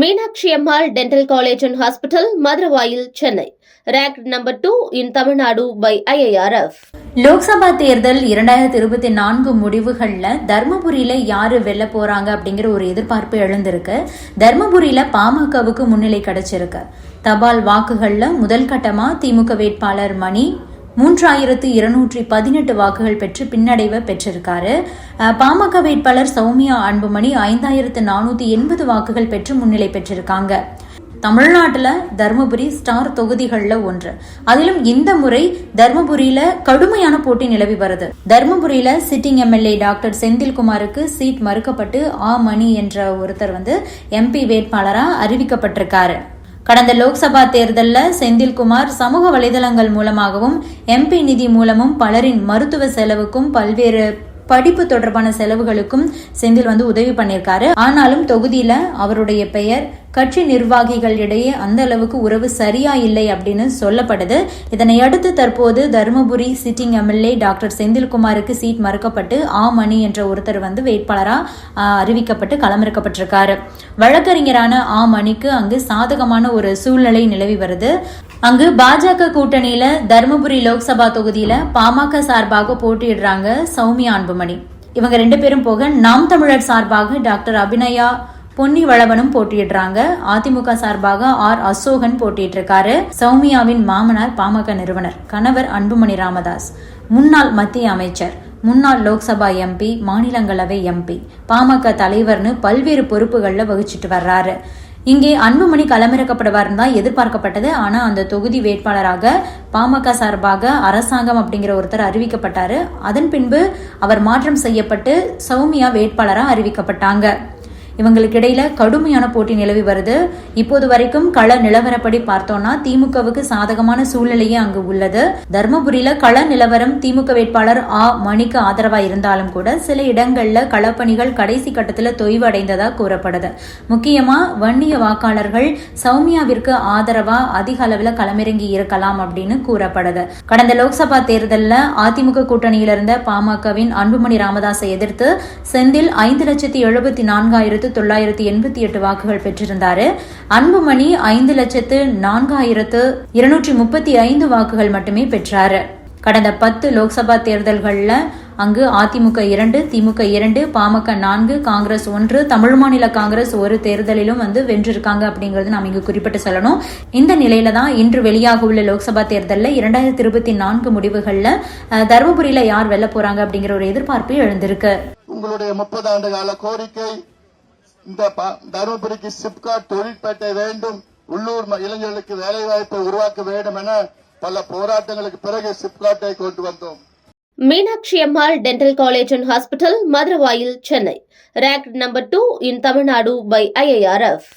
Meenakshi Ammal dental college and hospital Maduravoyal Chennai. Rank number two in Tamil Nadu by IIRF Lok Sabha தேர்தல் இரண்டாயிரத்தி இருபத்தி நான்கு முடிவுகள்ல தர்மபுரியில யாரு வெல்ல போறாங்க அப்படிங்கிற ஒரு எதிர்பார்ப்பு எழுந்திருக்கு. தர்மபுரியில பாமகவுக்கு முன்னிலை கிடைச்சிருக்கு. தபால் வாக்குகள்ல முதல் கட்டமா திமுக வேட்பாளர் மணி மூன்றாயிரத்து இருநூற்றி பதினெட்டு வாக்குகள் பெற்று பின்னடைவை பெற்றிருக்காரு. பாமக வேட்பாளர் சௌமியா அன்புமணி ஐந்தாயிரத்து நானூத்தி எண்பது வாக்குகள் பெற்று முன்னிலை பெற்றிருக்காங்க. தமிழ்நாட்டில் தர்மபுரி ஸ்டார் தொகுதிகளில் ஒன்று. அதிலும் இந்த முறை தருமபுரியில கடுமையான போட்டி நிலவி வருது. தருமபுரியில சிட்டிங் எம்எல்ஏ டாக்டர் செந்தில்குமாருக்கு சீட் மறுக்கப்பட்டு ஆ மணி என்ற ஒருத்தர் வந்து எம்பி வேட்பாளராக அறிவிக்கப்பட்டிருக்காரு. கடந்த லோக்சபா தேர்தலில் செந்தில்குமார் சமூக வலைதளங்கள் மூலமாகவும் எம்பி நிதி மூலமும் பலரின் மருத்துவ செலவுக்கும் பல்வேறு படிப்பு தொடர்பான செலவுகளுக்கும் செந்தில் வந்து உதவி பண்ணியிருக்காரு. ஆனாலும் தொகுதியில அவருடைய பெயர் கட்சி நிர்வாகிகள் இடையே அந்த அளவுக்கு உறவு சரியா இல்லை அப்படின்னு சொல்லப்படுது. இதனை அடுத்து தற்போது தருமபுரி சிட்டிங் எம்எல்ஏ டாக்டர் செந்தில்குமாருக்கு சீட் மறுக்கப்பட்டு ஆ மணி என்ற ஒருத்தர் வந்து வேட்பாளரா அறிவிக்கப்பட்டு களமிறக்கப்பட்டிருக்காரு. வழக்கறிஞரான ஆ மணிக்கு அங்கு சாதகமான ஒரு சூழ்நிலை நிலவி வருது. அங்கு பாஜக கூட்டணியில தருமபுரி லோக்சபா தொகுதியில பாமக சார்பாக போட்டியிடுறாங்க சௌமியா அன்புமணி. இவங்க ரெண்டு பேரும் போக நாம் தமிழர் சார்பாக டாக்டர் அபிநயா பொன்னி வளவனும் போட்டியிடுறாங்க. அதிமுக சார்பாக ஆர் அசோகன் போட்டிட்டு இருக்காரு சௌமியாவின் மாமனார் பாமக நிறுவனர் கணவர் அன்புமணி ராமதாஸ். முன்னாள் மத்திய அமைச்சர் முன்னாள் லோக்சபா எம்பி மாநிலங்களவை எம்பி பாமக தலைவர்னு பல்வேறு பொறுப்புகள்ல வகிச்சிட்டு வர்றாரு. இங்கே அன்புமணி களமிறக்கப்படுவார்னு தான் எதிர்பார்க்கப்பட்டது. ஆனா அந்த தொகுதி வேட்பாளராக பாமக சார்பாக அரசாங்கம் அப்படிங்கிற ஒருத்தர் அறிவிக்கப்பட்டாரு. அதன் பின்பு அவர் மாற்றம் செய்யப்பட்டு சௌமியா வேட்பாளராக அறிவிக்கப்பட்டாங்க. இவங்களுக்கு இடையில கடுமையான போட்டி நிலவி வருது. இப்போது வரைக்கும் கள நிலவரப்படி பார்த்தோம்னா திமுகவுக்கு சாதகமான சூழ்நிலையே அங்கு உள்ளது. தர்மபுரியில கள நிலவரம் திமுக வேட்பாளர் ஆ. மணிக்கு ஆதரவா இருந்தாலும் கூட சில இடங்கள்ல களப்பணிகள் கடைசி கட்டத்துல தொய்வு அடைந்ததா கூறப்படுது. முக்கியமா வன்னிய வாக்காளர்கள் சௌமியாவிற்கு ஆதரவா அதிக அளவுல களமிறங்கி இருக்கலாம் அப்படின்னு கூறப்படுது. கடந்த லோக்சபா தேர்தல்ல அதிமுக கூட்டணியில இருந்த பாமகவின் அன்புமணி ராமதாஸை எதிர்த்து செந்தில் ஐந்து லட்சத்தி எழுபத்தி நான்காயிரத்தி தொள்ளாயிரத்தி எண்பத்தி எட்டு வாக்குகள் பெற்றிருந்தாரு. அன்புமணி ஐந்து லட்சத்து நான்காயிரத்து இருநூற்றி முப்பத்தி ஐந்து வாக்குகள் மட்டுமே பெற்றாரு. கடந்த பத்து லோக்சபா தேர்தல்கள்ல அங்கு அதிமுக இரண்டு திமுக இரண்டு பாமக நான்கு காங்கிரஸ் ஒன்று தமிழ் மாநில காங்கிரஸ் ஒரு தேர்தலிலும் வந்து வென்றிருக்காங்க அப்படிங்கிறது நாம் இங்கு குறிப்பிட்டு சொல்லணும். இந்த நிலையில தான் இன்று வெளியாக உள்ள லோக்சபா தேர்தலில் இரண்டாயிரத்தி இருபத்தி நான்கு முடிவுகள்ல தருமபுரியில யார் வெல்ல போறாங்க அப்படிங்கிற ஒரு எதிர்பார்ப்பு எழுந்திருக்கு. உங்களுடைய முப்பது ஆண்டு கால கோரிக்கை இந்த தருமபுரிக்கு சிப்காட் தொழிற்பேட்டை வேண்டும். உள்ளூர் இளைஞர்களுக்கு வேலைவாய்ப்பை உருவாக்க வேண்டும் என பல போராட்டங்களுக்கு பிறகு சிப்காட்டை கொண்டு வந்தோம். Meenakshi Ammal dental college and hospital Maduravoyal Chennai. Rank number two in Tamil Nadu by IIRF